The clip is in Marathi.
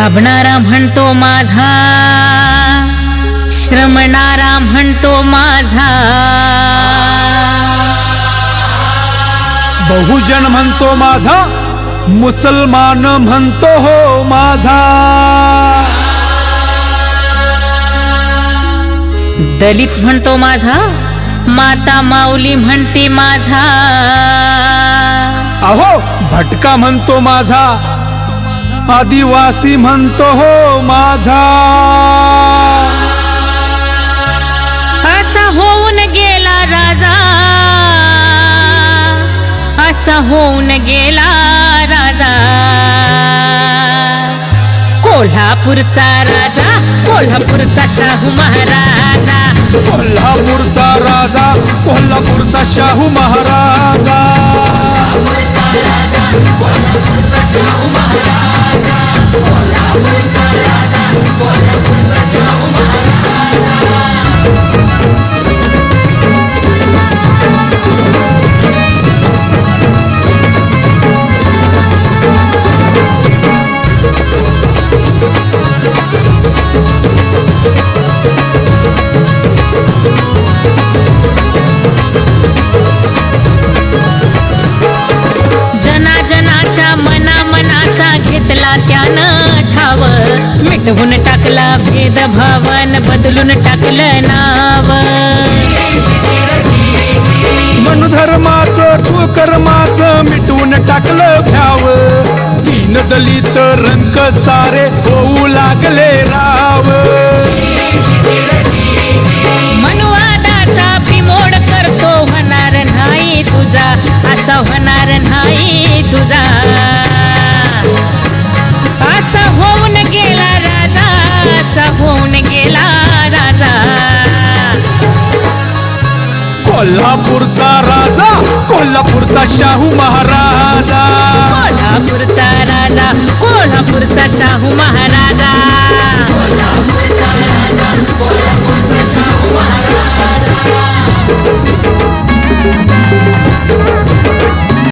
राबणारा म्हणतो माझा श्रमणारा म्हणतो माझा. बहुजन म्हणतो माझा मुसलमान म्हणतो हो माझा. दलित म्हणतो माझा माता माऊली म्हणते माझा. अहो भटका म्हणतो माझा. आदिवासी म्हणतो हो माझा. असा होऊन गेला राजा. असा होऊन गेला राजा. कोल्हापूरचा राजा कोल्हापूरचा शाहू महाराजा. कोल्हापूरचा राजा कोल्हापूरचा शाहू महाराजा. जना मिटवून टाकला भेदभावन बदलून टाकलं नाव. मनुधर्माचं तू कर्माचं मिटवून टाकलं भ्याव दीन दलित रंक सारे होऊ लागले राव. मनुवादाचा बिमोड करतो होणार नाही तुझा असा होणार नाही कोल्हापूरचा राजा कोल्हापूरचा शाहू महाराजा. कोल्हापूरचा राजा कोल्हापूरचा शाहू महाराजा.